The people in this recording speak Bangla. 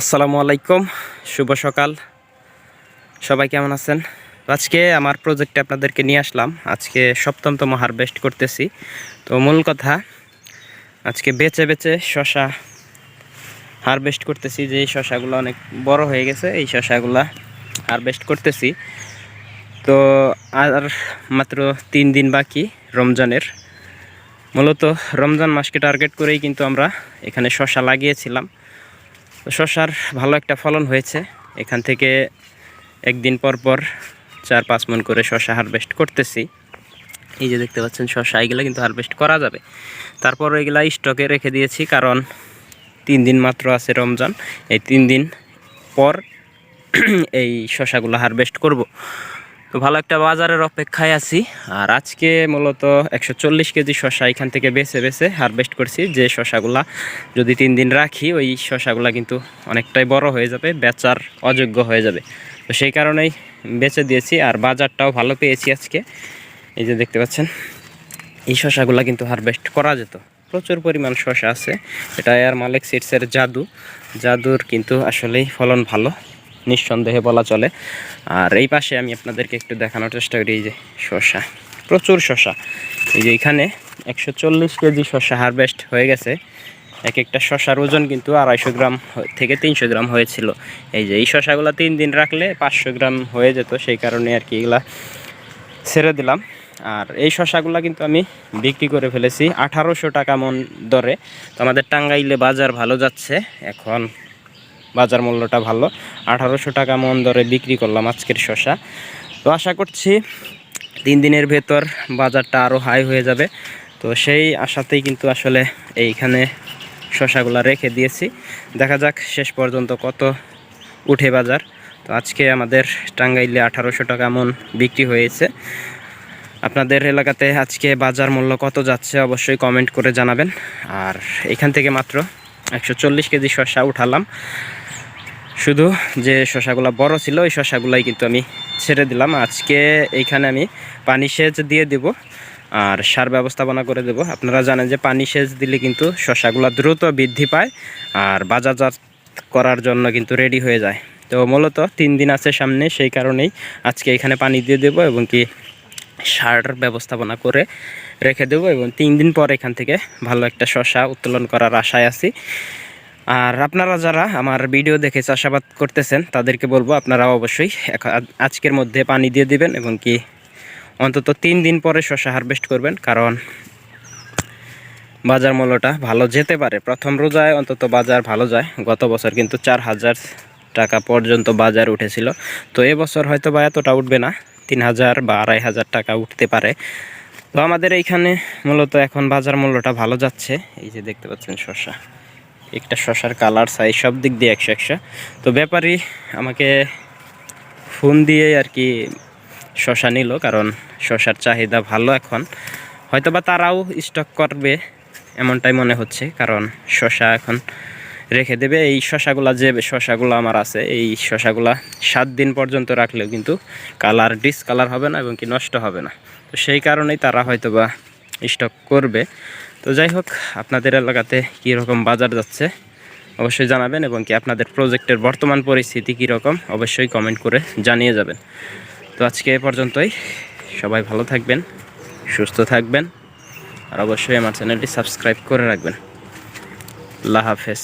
আসসালামু আলাইকুম, শুভ সকাল। সবাই কেমন আছেন? আজকে আমার প্রজেক্টে আপনাদেরকে নিয়ে আসলাম। আজকে সপ্তমতম হারভেস্ট করতেছি। তো মূল কথা, আজকে বেচে বেচে শশা হারভেস্ট করতেছি। যে এই শশাগুলো অনেক বড় হয়ে গেছে, এই শশাগুলা হারভেস্ট করতেছি। তো আর মাত্র তিন দিন বাকি রমজানের। মূলত রমজান মাসকে টার্গেট করেই কিন্তু আমরা এখানে শশা লাগিয়েছিলাম। শশার ভালো একটা ফলন হয়েছে। এখান থেকে একদিন পর পর চার পাঁচ মন করে শশা হারভেস্ট করতেছি। এই যে দেখতে পাচ্ছেন শশা, এগুলো কিন্তু হারভেস্ট করা যাবে। তারপর এগুলা স্টকে রেখে দিয়েছি, কারণ তিন দিন মাত্র আছে রমজান। এই তিন দিন পর এই শশাগুলো হারভেস্ট করব। তো ভালো একটা বাজারের অপেক্ষায় আছি। আর আজকে মূলত একশো চল্লিশ কেজি শশা এখান থেকে বেছে বেছে হারভেস্ট করছি। যে শশাগুলা যদি তিন দিন রাখি, ওই শশাগুলা কিন্তু অনেকটাই বড় হয়ে যাবে, বেচার অযোগ্য হয়ে যাবে। তো সেই কারণেই বেচে দিয়েছি আর বাজারটাও ভালো পেয়েছি আজকে। এই যে দেখতে পাচ্ছেন, এই শশাগুলা কিন্তু হারভেস্ট করা যেত। প্রচুর পরিমাণ শশা আছে। এটা এয়ার মালিক সিটসের জাদু। জাদুর কিন্তু আসলেই ফলন ভালো। নিঃসন্দেহে বলা চলে। আর এই পাশে আমি আপনাদেরকে একটু দেখানোর চেষ্টা করি, এই যে শসা। প্রচুর শশা এই যে এখানে একশো চল্লিশ কেজি শশা হারভেস্ট হয়ে গেছে। এক একটা শশার ওজন কিন্তু আড়াইশো গ্রাম থেকে তিনশো গ্রাম হয়েছিল। এই যে এই শশাগুলো তিন দিন রাখলে পাঁচশো গ্রাম হয়ে যেত, সেই কারণে আর কি এগুলা ছেড়ে দিলাম। আর এই শশাগুলা কিন্তু আমি বিক্রি করে ফেলেছি আঠারোশো টাকা মন দরে। তো আমাদের টাঙ্গাইলে বাজার ভালো যাচ্ছে। এখন বাজার মূল্যটা ভালো। আঠারোশো টাকা মন দরে বিক্রি করলাম আজকের শশা তো আশা করছি তিন দিনের ভেতর বাজারটা আরও হাই হয়ে যাবে। তো সেই আশাতেই কিন্তু আসলে এইখানে শশাগুলা রেখে দিয়েছি। দেখা যাক শেষ পর্যন্ত কত উঠে বাজার। তো আজকে আমাদের টাঙ্গাইলে আঠারোশো টাকা মন বিক্রি হয়েছে। আপনাদের এলাকাতে আজকে বাজার মূল্য কত যাচ্ছে অবশ্যই কমেন্ট করে জানাবেন। আর এখান থেকে মাত্র একশো চল্লিশ কেজি শসা উঠালাম। শুধু যে শশাগুলো বড় ছিল ওই শশাগুলাই কিন্তু আমি ছেড়ে দিলাম। আজকে এইখানে আমি পানি সেচ দিয়ে দেব আর সার ব্যবস্থাপনা করে দেব। আপনারা জানেন যে পানি সেচ দিলে কিন্তু শশাগুলো দ্রুত বৃদ্ধি পায় আর বাজারজাত করার জন্য কিন্তু রেডি হয়ে যায়। তো মূলত তিন দিন আছে সামনে, সেই কারণেই আজকে এখানে পানি দিয়ে দেব এবং কি সার ব্যবস্থাপনা করে রেখে দেবো এবং তিন দিন পর এখান থেকে ভালো একটা শশা উত্তোলন করার আশায় আছি। আর আপনারা যারা আমার ভিডিও দেখে চাষাবাদ করতেছেন, তাদেরকে বলব আপনারা অবশ্যই আজকের মধ্যে পানি দিয়ে দিবেন এবং কি অন্তত তিন দিন পরে শশা হারভেস্ট করবেন, কারণ বাজার মূল্যটা ভালো যেতে পারে। প্রথম রোজায় অন্তত বাজার ভালো যায়। গত বছর কিন্তু চার হাজার টাকা পর্যন্ত বাজার উঠেছিল। তো এবছর হয়তো বা এতটা উঠবে না, তিন হাজার বা আড়াই হাজার টাকা উঠতে পারে। তো আমাদের এইখানে মূলত এখন বাজার মূল্যটা ভালো যাচ্ছে। এই যে দেখতে পাচ্ছেন শসা। একটা শশার কালার সাইজ সব দিক দিয়ে একশো একশো। তো ব্যাপারী আমাকে ফোন দিয়ে আর কি শশা নিল, কারণ শশার চাহিদা ভালো এখন। হয়তোবা তারাও স্টক করবে, এমনটাই মনে হচ্ছে, কারণ শশা এখন রেখে দেবে। এই শশাগুলা যে শশাগুলো আমার আছে, এই শশাগুলা সাত দিন পর্যন্ত রাখলেও কিন্তু কালার ডিসকালার হবে না এবং কি নষ্ট হবে না। তো সেই কারণেই তারা হয়তোবা স্টক করবে। তো যাই হোক, আপনাদের এলাকাতে কীরকম বাজার যাচ্ছে অবশ্যই জানাবেন এবং কি আপনাদের প্রজেক্টের বর্তমান পরিস্থিতি কীরকম অবশ্যই কমেন্ট করে জানিয়ে যাবেন। তো আজকে এ পর্যন্তই। সবাই ভালো থাকবেন, সুস্থ থাকবেন আর অবশ্যই আমার চ্যানেলটি সাবস্ক্রাইব করে রাখবেন। আল্লাহ হাফেজ।